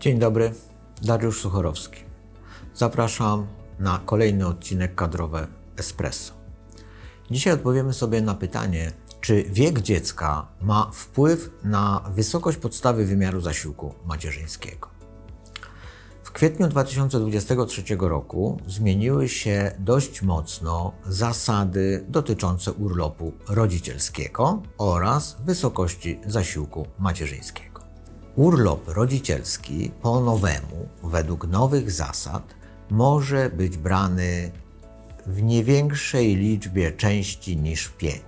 Dzień dobry, Dariusz Suchorowski. Zapraszam na kolejny odcinek kadrowe Espresso. Dzisiaj odpowiemy sobie na pytanie, czy wiek dziecka ma wpływ na wysokość podstawy wymiaru zasiłku macierzyńskiego. W kwietniu 2023 roku zmieniły się dość mocno zasady dotyczące urlopu rodzicielskiego oraz wysokości zasiłku macierzyńskiego. Urlop rodzicielski po nowemu, według nowych zasad, może być brany w nie większej liczbie części niż 5.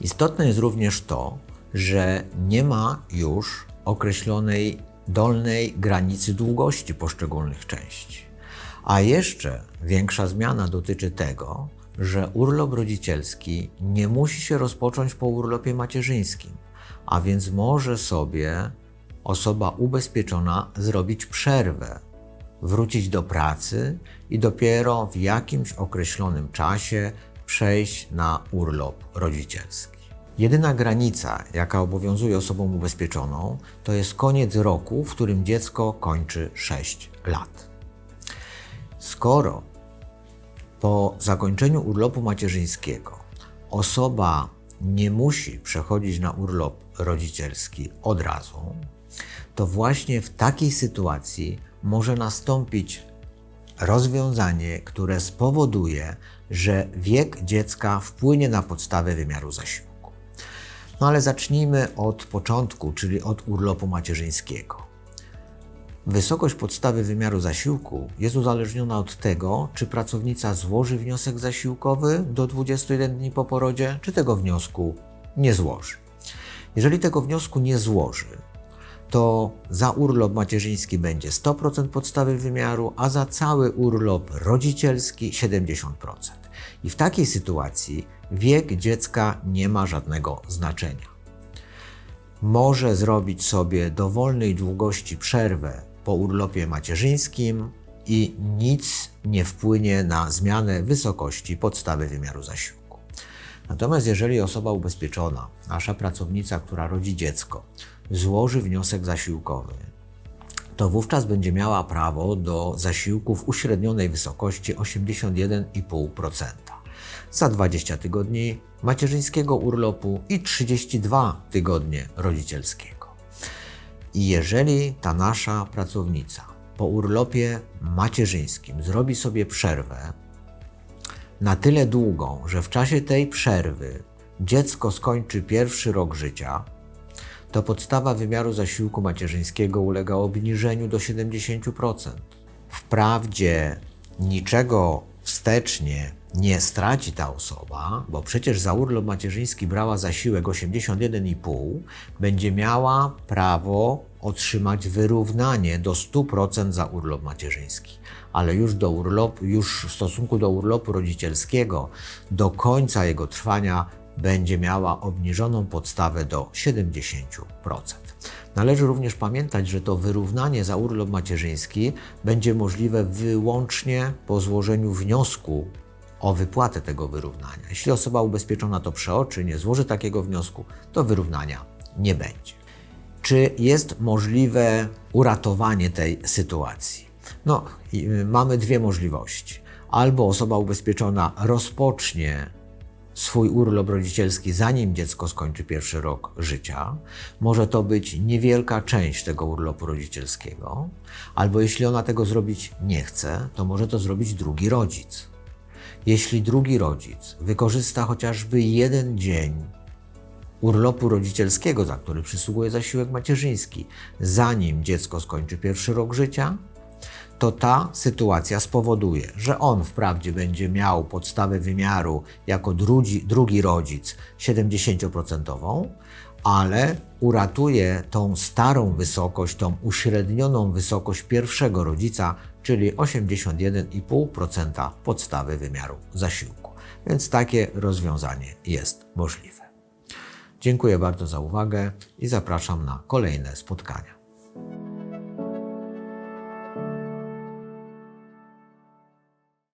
Istotne jest również to, że nie ma już określonej dolnej granicy długości poszczególnych części. A jeszcze większa zmiana dotyczy tego, że urlop rodzicielski nie musi się rozpocząć po urlopie macierzyńskim, a więc może sobie osoba ubezpieczona zrobić przerwę, wrócić do pracy i dopiero w jakimś określonym czasie przejść na urlop rodzicielski. Jedyna granica, jaka obowiązuje osobom ubezpieczoną, to jest koniec roku, w którym dziecko kończy 6 lat. Skoro po zakończeniu urlopu macierzyńskiego osoba nie musi przechodzić na urlop rodzicielski od razu, to właśnie w takiej sytuacji może nastąpić rozwiązanie, które spowoduje, że wiek dziecka wpłynie na podstawę wymiaru zasiłku. No ale zacznijmy od początku, czyli od urlopu macierzyńskiego. Wysokość podstawy wymiaru zasiłku jest uzależniona od tego, czy pracownica złoży wniosek zasiłkowy do 21 dni po porodzie, czy tego wniosku nie złoży. Jeżeli tego wniosku nie złoży, to za urlop macierzyński będzie 100% podstawy wymiaru, a za cały urlop rodzicielski 70%. I w takiej sytuacji wiek dziecka nie ma żadnego znaczenia. Może zrobić sobie dowolnej długości przerwę po urlopie macierzyńskim i nic nie wpłynie na zmianę wysokości podstawy wymiaru zasiłku. Natomiast jeżeli osoba ubezpieczona, nasza pracownica, która rodzi dziecko, złoży wniosek zasiłkowy, to wówczas będzie miała prawo do zasiłku w uśrednionej wysokości 81,5% za 20 tygodni macierzyńskiego urlopu i 32 tygodnie rodzicielskiego. I jeżeli ta nasza pracownica po urlopie macierzyńskim zrobi sobie przerwę na tyle długą, że w czasie tej przerwy dziecko skończy pierwszy rok życia, to podstawa wymiaru zasiłku macierzyńskiego ulega obniżeniu do 70%. Wprawdzie niczego wstecznie nie straci ta osoba, bo przecież za urlop macierzyński brała zasiłek 81,5, będzie miała prawo otrzymać wyrównanie do 100% za urlop macierzyński. Ale już do urlopu, już w stosunku do urlopu rodzicielskiego, do końca jego trwania będzie miała obniżoną podstawę do 70%. Należy również pamiętać, że to wyrównanie za urlop macierzyński będzie możliwe wyłącznie po złożeniu wniosku o wypłatę tego wyrównania. Jeśli osoba ubezpieczona to przeoczy, nie złoży takiego wniosku, to wyrównania nie będzie. Czy jest możliwe uratowanie tej sytuacji? No, mamy dwie możliwości. Albo osoba ubezpieczona rozpocznie swój urlop rodzicielski, zanim dziecko skończy pierwszy rok życia. Może to być niewielka część tego urlopu rodzicielskiego, albo jeśli ona tego zrobić nie chce, to może to zrobić drugi rodzic. Jeśli drugi rodzic wykorzysta chociażby jeden dzień urlopu rodzicielskiego, za który przysługuje zasiłek macierzyński, zanim dziecko skończy pierwszy rok życia, to ta sytuacja spowoduje, że on wprawdzie będzie miał podstawę wymiaru jako drugi, drugi rodzic 70%, ale uratuje tą starą wysokość, tą uśrednioną wysokość pierwszego rodzica, czyli 81,5% podstawy wymiaru zasiłku. Więc takie rozwiązanie jest możliwe. Dziękuję bardzo za uwagę i zapraszam na kolejne spotkania.